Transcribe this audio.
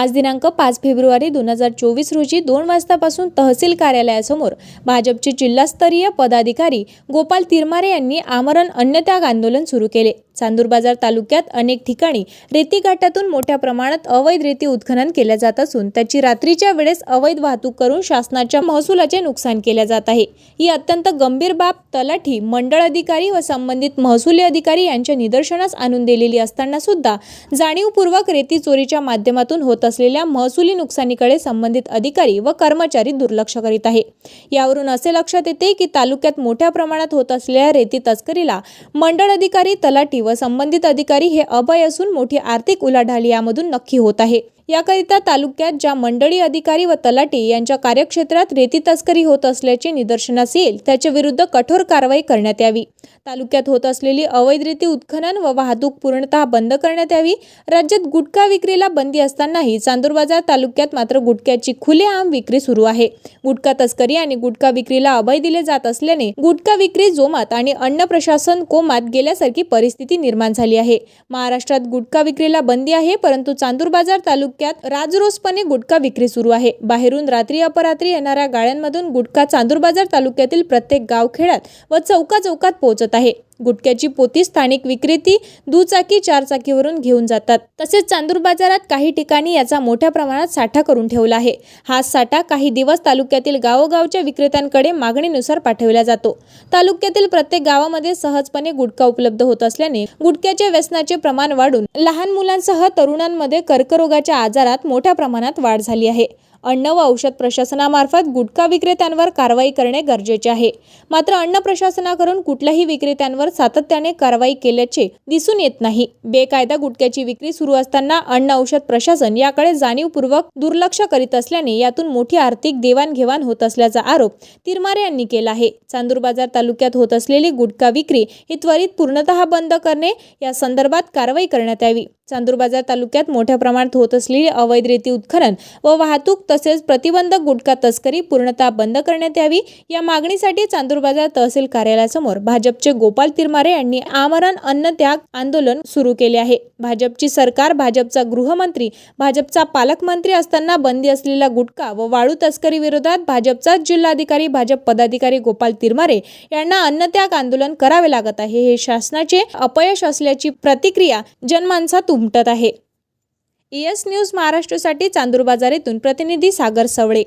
आज दिनांक पाच फेब्रुवारी दोन हजार चोवीस रोजी दोन वाजतापासून तहसील कार्यालयासमोर भाजपचे जिल्हास्तरीय पदाधिकारी गोपाल तिरमारे यांनी आमरण अन्नत्याग आंदोलन सुरू केले. चांदूरबाजार तालुक्यात अनेक ठिकाणी रेती घाटातून मोठ्या प्रमाणात अवैध रेती उत्खनन केल्या जात असून त्याची रात्रीच्या वेळेस अवैध वाहतूक करून शासनाच्या महसुलाचे नुकसान केले जात आहे. ही अत्यंत गंभीर बाब तलाठी मंडळ अधिकारी व संबंधित महसुली अधिकारी यांच्या निदर्शनास आणून दिलेली असताना सुद्धा जाणीवपूर्वक रेती चोरीच्या माध्यमातून होत असलेल्या महसुली नुकसानीकडे संबंधित अधिकारी व कर्मचारी दुर्लक्ष करीत आहे. यावरून असे लक्षात येते की तालुक्यात मोठ्या प्रमाणात होत असलेल्या रेती तस्करीला मंडळ अधिकारी तलाठी व संबंधित अधिकारी हे अभय असून मोठी आर्थिक उलाढाल यामधून नक्की होत आहे. याकरिता तालुक्यात ज्या मंडळी अधिकारी व तलाठी यांच्या कार्यक्षेत्रात रेती तस्करी होत असल्याचे निदर्शनास येईल त्याच्या विरुद्ध कठोर कारवाई करण्यात यावी. तालुक्यात होत असलेली अवैध रेती उत्खनन व वाहतूक पूर्णतः बंद करण्यात यावी. राज्यात गुटखा विक्रीला बंदी असतानाही चांदूर बाजार तालुक्यात मात्र गुटख्याची खुलेआम विक्री सुरू आहे. गुटखा तस्करी आणि गुटखा विक्रीला अभय दिले जात असल्याने गुटखा विक्री जोमात आणि अन्न प्रशासन कोमात गेल्यासारखी परिस्थिती निर्माण झाली आहे. महाराष्ट्रात गुटखा विक्रीला बंदी आहे परंतु चांदूर बाजार तालुक्यात राजरोसपणे गुटखा विक्री सुरू आहे. बाहेरून रात्री अपरात्री येणाऱ्या गाड्यांमधून गुटखा चांदूर बाजार तालुक्यातील प्रत्येक गावखेड्यात व चौका चौकात पोहोचत आहे. गुटख्याची पोती स्थानिक विक्रेती दुचाकी चारचाकीवरून घेऊन जातात. तसेच चांदूर बाजारात काही ठिकाणी याचा मोठ्या प्रमाणात साठा करून ठेवला आहे. हा साठा काही दिवस तालुक्यातील गावोगावच्या विक्रेत्यांकडे मागणीनुसार पाठवला जातो. तालुक्यातील प्रत्येक गावामध्ये सहजपणे गुटखा उपलब्ध होत असल्याने गुटख्याच्या व्यसनाचे प्रमाण वाढून लहान मुलांसह तरुणांमध्ये कर्करोगाच्या आजारात मोठ्या प्रमाणात वाढ झाली आहे. अन्न व औषध प्रशासनामार्फत गुटखा विक्रेत्यांवर कारवाई करणे गरजेचे आहे. मात्र अन्न प्रशासनाकडून कुठल्याही विक्रेत्यांवर सातत्याने कारवाई केल्याचे दिसून येत नाही. बेकायदा गुटख्याची विक्री सुरू असताना अन्न औषध प्रशासन याकडे जाणीवपूर्वक दुर्लक्ष करीत असल्याने यातून मोठी आर्थिक देवाणघेवाण होत असल्याचा आरोप तिरमारे यांनी केला आहे. चांदूर बाजार तालुक्यात होत असलेली गुटखा विक्री ही त्वरित पूर्णतः बंद करणे या संदर्भात कारवाई करण्यात यावी. चांदूरबाजार तालुक्यात मोठ्या प्रमाणात होत असलेली अवैध रेती उत्खनन व वाहतूक तसेच प्रतिबंधक गुटखा तस्करी पूर्णतः बंद करण्यात यावी या मागणीसाठी चांदूरबाजार तहसील कार्यालयासमोर भाजपचे गोपाल तिरमारे यांनी आमरण अन्न त्याग आंदोलन सुरू केले आहे. भाजपची सरकार भाजपचा गृहमंत्री भाजपचा पालकमंत्री असताना बंदी असलेला गुटखा व वाळू तस्करी विरोधात भाजपचाच जिल्हाधिकारी भाजप पदाधिकारी गोपाल तिरमारे यांना अन्नत्याग आंदोलन करावे लागत आहे. हे शासनाचे अपयश असल्याची प्रतिक्रिया जनमानसात उमटत आहे. एस न्यूज महाराष्ट्रासाठी चांदूर बाजार येथून प्रतिनिधी सागर सवळे.